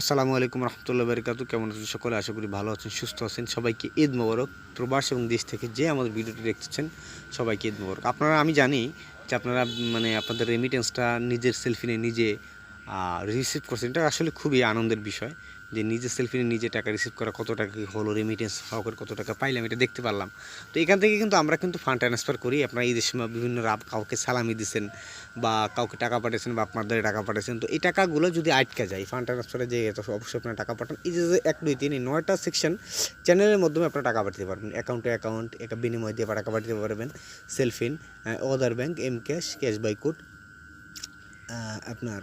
আসসালামু আলাইকুম রহমতুল্লাহ বারিকাত কেমন আছেন সকলে? আশা করি ভালো আছেন, সুস্থ আছেন। সবাইকে ঈদ মোবারক। প্রবাস এবং দেশ থেকে যে আমাদের ভিডিওটি দেখতেছেন, সবাইকে ঈদ মোবারক। আপনারা, আমি জানি যে আপনারা মানে আপনাদের রেমিটেন্সটা নিজের সেলফি নিয়ে নিজে রিসিভ করছেন এটা আসলে খুবই আনন্দের বিষয় যে নিজের সেলফি নিয়ে নিজে টাকা রিসিভ করা, কত টাকা কি হলো রেমিটেন্স হওয়ার কত টাকা পাইলাম, এটা দেখতে পারলাম। তো এখান থেকে কিন্তু আমরা কিন্তু ফান্ড ট্রান্সফার করি। আপনারা ঈদের সময় বিভিন্ন রাব কাউকে সালামি দিচ্ছেন বা কাউকে টাকা পাঠিয়েছেন বা আপনাদের টাকা পাঠিয়েছেন তো এই টাকাগুলো যদি আটকে যায় ফান্ড ট্রান্সফারে যে তো অবশ্যই আপনারা টাকা পাঠান। এই যে এক, দুই, তিন নয়টা সেকশন চ্যানেলের মাধ্যমে আপনারা টাকা পাঠাতে পারবেন। অ্যাকাউন্টে অ্যাকাউন্ট একটা বিনিময় দিয়ে টাকা পাঠাতে পারবেন। Cellfin other bank M cash cash by code আপনার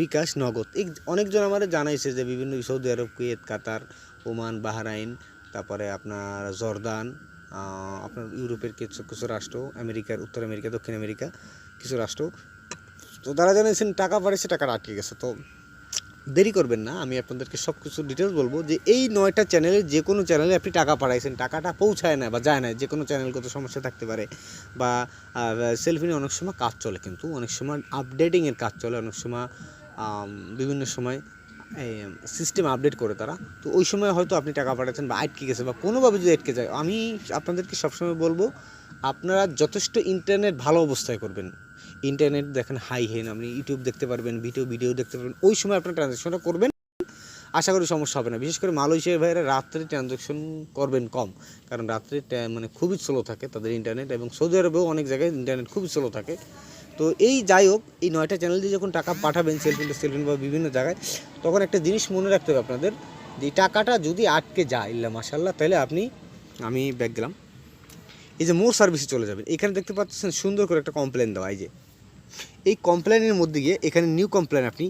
বিকাশ নগদ। এই অনেকজন আমার জানাইছে যে বিভিন্ন Saudi Arab, Kuwait, Qatar, Oman, Bahrain, তারপরে আপনার জর্দান আপনার ইউরোপের কিছু কিছু রাষ্ট্র, আমেরিকার, উত্তর আমেরিকা, দক্ষিণ আমেরিকা, কিছু রাষ্ট্র। তো তারা জানিয়েছেন টাকা বাড়িয়েছে টাকাটা আটকে গেছে। তো দেরি করবেন না, আমি আপনাদেরকে সব কিছু ডিটেলস বলব যে এই নয়টা চ্যানেলে যে কোনো চ্যানেলে আপনি টাকা পাঠাইছেন, টাকাটা পৌঁছায় না বা যায় না, যে কোনো চ্যানেলগত সমস্যা থাকতে পারে বা সেলফি নিয়ে অনেক সময় কাজ চলে কিন্তু, অনেক সময় আপডেটিংয়ের কাজ চলে, অনেক সময় বিভিন্ন সময় সিস্টেম আপডেট করে তারা। তো ওই সময় হয়তো আপনি টাকা পাঠাচ্ছেন বা আটকে গেছে বা কোনোভাবে যদি আটকে যায়, আমি আপনাদেরকে সবসময় বলব, আপনারা যথেষ্ট ইন্টারনেট ভালো অবস্থায় করবেন। ইন্টারনেট দেখেন হাই হেন আপনি ইউটিউব দেখতে পারবেন ভিডিও ভিডিও দেখতে পারবেন, ওই সময় আপনার ট্রানজ্যাকশনটা করবেন। আশা করি সমস্যা হবে না। বিশেষ করে মালয়েশিয়ার ভাইয়েরা রাত্রে ট্রানজ্যাকশন করবেন কম, কারণ রাত্রে মানে খুবই স্লো থাকে তাদের ইন্টারনেট এবং সৌদি আরবেও অনেক জায়গায় ইন্টারনেট খুবই স্লো থাকে। তো এই যাই হোক, এই নয়টা চ্যানেল দিয়ে যখন টাকা পাঠাবেন সেলফিন টু সেলফিন বা বিভিন্ন জায়গায়, তখন একটা জিনিস মনে রাখতে হবে আপনাদের, যে টাকাটা যদি আটকে যায়, ইল্লা মাসাল্লাহ তাহলে আপনি, আমি ব্যাগ গেলাম। এই যে মোর সার্ভিসে চলে যাবেন। এখানে দেখতে পাচ্ছেন সুন্দর করে একটা কমপ্লেন দেওয়া, এই যে এই কমপ্লেনের মধ্যে গিয়ে এখানে নিউ কমপ্লেন আপনি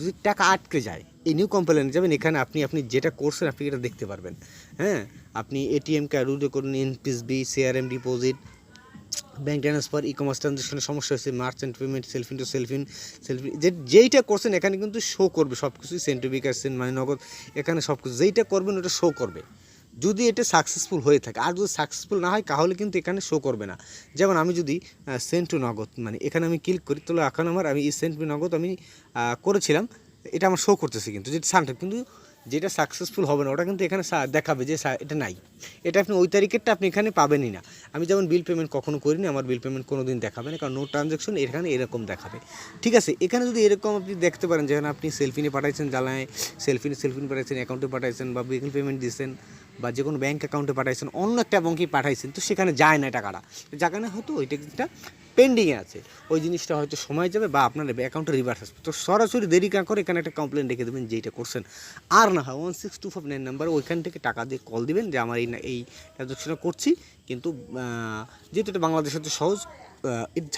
যদি টাকা আটকে যায়, এই নিউ কমপ্লেনে যাবেন, এখানে আপনি আপনি যেটা করছেন, আপনি এটা দেখতে পারবেন। হ্যাঁ? আপনি এটিএম কার্ড উইডো করুন NPSB CRM deposit bank transfer E commerce ট্রানজাকশনের সমস্যা হয়েছে merchant payment Cellfin to Cellfin Cellfin যে, যেইটা করছেন, এখানে কিন্তু শো করবে সব কিছুই সেন্ট টু সেন্ট মানে নগদ এখানে সব কিছু যেইটা করবেন, ওটা শো করবে। যদি এটা সাকসেসফুল হয়ে থাকে। আর যদি সাকসেসফুল না হয়, তাহলে কিন্তু এখানে শো করবে না। যেমন আমি যদি সেন্ট নগদ মানে এখানে আমি ক্লিক করি, তাহলে এখন আমার আমি এই সেন্ট টু নগদ আমি করেছিলাম, এটা আমার শো করতেছে কিন্তু, যেটা সানটা কিন্তু যেটা সাকসেসফুল হবে না, ওটা কিন্তু এখানে দেখাবে যে এটা নাই। এটা আপনি ওই তারিখেরটা আপনি এখানে পাবেনই না। আমি যেমন বিল পেমেন্ট কখনো করিনি, আমার বিল পেমেন্ট কোনো দিন দেখাবে না, কারণ নো ট্রানজ্যাকশন এখানে এরকম দেখাবে। ঠিক আছে, এখানে যদি এরকম আপনি দেখতে পারেন, যেখানে আপনি সেলফিনে পাঠাইছেন, জ্বালায় সেলফিনে সেলফিন পাঠাইছেন অ্যাকাউন্টে পাঠাইছেন বা বিল পেমেন্ট দিয়েছেন বা যে কোনো ব্যাঙ্ক অ্যাকাউন্টে পাঠাইছেন, অন্য একটা ব্যাঙ্কে পাঠাইছেন, তো সেখানে যায় না টাকাটা যেখানে হয়তো ওইটা একটা পেন্ডিংয়ে আছে। ওই জিনিসটা হয়তো সময় যাবে বা আপনার অ্যাকাউন্টে রিভার্স আসবে। তো সরাসরি দেরি না করে এখানে একটা কমপ্লেন রেখে দেবেন যেইটা করছেন। আর না হয় one six two five nine number ওইখান থেকে টাকা দিয়ে কল দিবেন যে আমার এই এই ট্রানজাকশনটা করছি। কিন্তু যেহেতু এটা বাংলাদেশের তো সহজ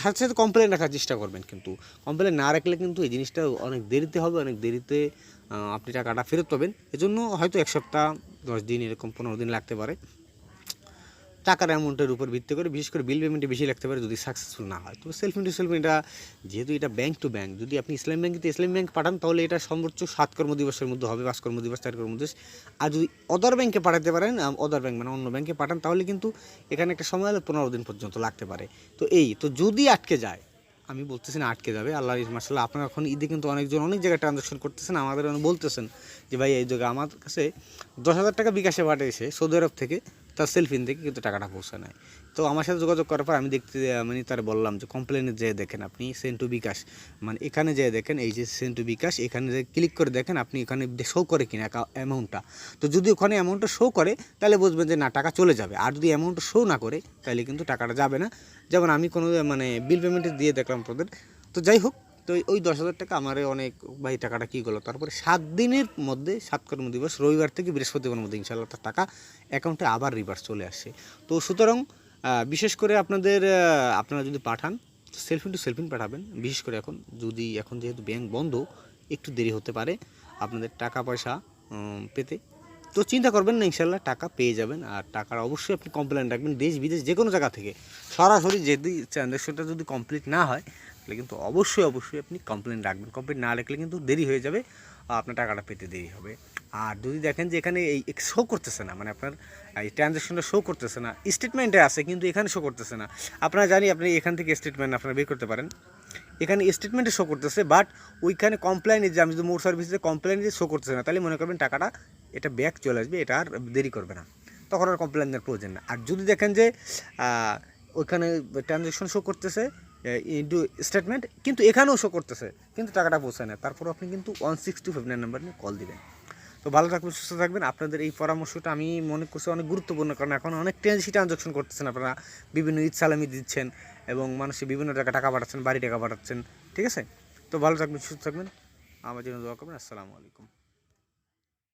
সাথে সাথে কমপ্লেন রাখার চেষ্টা করবেন কিন্তু। কমপ্লেন না রাখলে কিন্তু এই জিনিসটা অনেক দেরিতে হবে, অনেক দেরিতে আপনি টাকাটা ফেরত পাবেন। এজন্য হয়তো এক সপ্তাহ দশ দিন এরকম পনেরো দিন লাগতে পারে। টাকার অ্যামাউন্টের উপর ভিত্তি করে, বিশেষ করে বিল পেমেন্টে বেশি লাগতে পারে যদি সাকসেসফুল না হয়। তো সেলফ টু সেলফ এটা, যেহেতু এটা ব্যাংক টু ব্যাংক যদি আপনি ইসলাম ব্যাংকে ইসলাম ব্যাংক পাঠান, তাহলে এটা সর্বোচ্চ সাত কর্মদিবসের মধ্যে হবে, পাঁচ কর্মদিবস, চার কর্মদিবস। আর যদি অদার ব্যাংকে পাঠাতে পারেন অদার ব্যাংক মানে অন্য ব্যাংকে পাঠান, তাহলে কিন্তু এখানে একটা সময় হলে পনেরো দিন পর্যন্ত লাগতে পারে। তো এই, তো যদি আটকে যায় আমি বলতেছি না আটকে যাবে, আল্লাহ মার্শাল্লাহ আপনারা এখন ঈদে কিন্তু অনেকজন অনেক জায়গায় ট্রানজাকশন করতেছেন, আমাদের বলতেছেন যে, ভাই, এই জায়গায় আমার কাছে দশ হাজার টাকা বিকাশে পাঠিয়েছে সৌদি আরব থেকে। তার সেলফিন থেকে কিন্তু টাকাটা পৌঁছে নেয়। তো আমার সাথে যোগাযোগ করার পর আমি দেখতে মানে তার বললাম যে কমপ্লেনে যেয়ে দেখেন আপনি সেন্ট টু বিকাশ। মানে এখানে যেয়ে দেখেন, এই যে সেন্ট টু বিকাশ, এখানে যে ক্লিক করে দেখেন আপনি এখানে শো করে কিনা অ্যামাউন্টটা তো যদি ওখানে অ্যামাউন্টটা শো করে, তাহলে বুঝবেন যে না, টাকা চলে যাবে। আর যদি অ্যামাউন্টটা শো না করে, তাহলে কিন্তু টাকাটা যাবে না। যেমন আমি কোনো মানে বিল পেমেন্টে দিয়ে দেখলাম তোদের। তো যাই হোক তো ওই- দশ হাজার টাকা আমার অনেক ভাই টাকাটা কী করল? তারপরে সাত দিনের মধ্যে, সাত কর্মদিবস রবিবার থেকে বৃহস্পতিবার মধ্যে ইনশাল্লাহ তার টাকা অ্যাকাউন্টে আবার রিভার্স চলে আসে। তো সুতরাং বিশেষ করে আপনাদের আপনারা যদি পাঠান সেলফিন টু সেলফিন পাঠাবেন। বিশেষ করে এখন, যদি এখন যেহেতু ব্যাংক বন্ধ, একটু দেরি হতে পারে আপনাদের টাকা পয়সা পেতে। তো চিন্তা করবেন না, ইনশাল্লাহ টাকা পেয়ে যাবেন। আর টাকার অবশ্যই আপনি কমপ্লেন রাখবেন, দেশ বিদেশ যে কোনো জায়গা থেকে। সরাসরি যদি ট্রানজ্যাকশনটা যদি কমপ্লিট না হয়, তাহলে কিন্তু অবশ্যই অবশ্যই আপনি কমপ্লেন রাখবেন। কমপ্লেন না রাখলে কিন্তু দেরি হয়ে যাবে, আপনার টাকাটা পেতে দেরি হবে। আর যদি দেখেন যে এখানে এই শো করতেছে না মানে আপনার এই ট্রানজ্যাকশনটা শো করতেছে না স্টেটমেন্টে আছে কিন্তু এখানে শো করতেছে না। আপনারা জানি আপনি এখান থেকে স্টেটমেন্ট আপনারা বের করতে পারেন। এখানে স্টেটমেন্টে শো করতেছে বাট ওইখানে কমপ্লেনে যে আমি যদি মোর সার্ভিসে কমপ্লেন যে শো করতেছে না, তাহলে মনে করবেন টাকাটা এটা ব্যাক চলে আসবে, এটা আর দেরি করবে না। তখন আর কমপ্লেন দেওয়ার প্রয়োজন না। আর যদি দেখেন যে ওইখানে ট্রানজ্যাকশন শো করতেছে ইন্টু স্টেটমেন্ট কিন্তু এখানেও শো করতেছে, কিন্তু টাকাটা পৌঁছায় না। তারপর আপনি কিন্তু one six two five nine number নিয়ে কল দিবেন। তো ভালো থাকবেন, সুস্থ থাকবেন। আপনাদের এই পরামর্শটা আমি মনে করছি অনেক গুরুত্বপূর্ণ, কারণ এখন অনেক টেনসি ট্রানজাকশন করতেছেন আপনারা। বিভিন্ন ঈদ সালামি দিচ্ছেন এবং মানুষের বিভিন্ন টাকা টাকা পাঠাচ্ছেন, বাড়ি টাকা পাঠাচ্ছেন। ঠিক আছে? তো ভালো থাকবেন, সুস্থ থাকবেন। আমার জন্য দোয়া করবেন। আসসালামু আলাইকুম।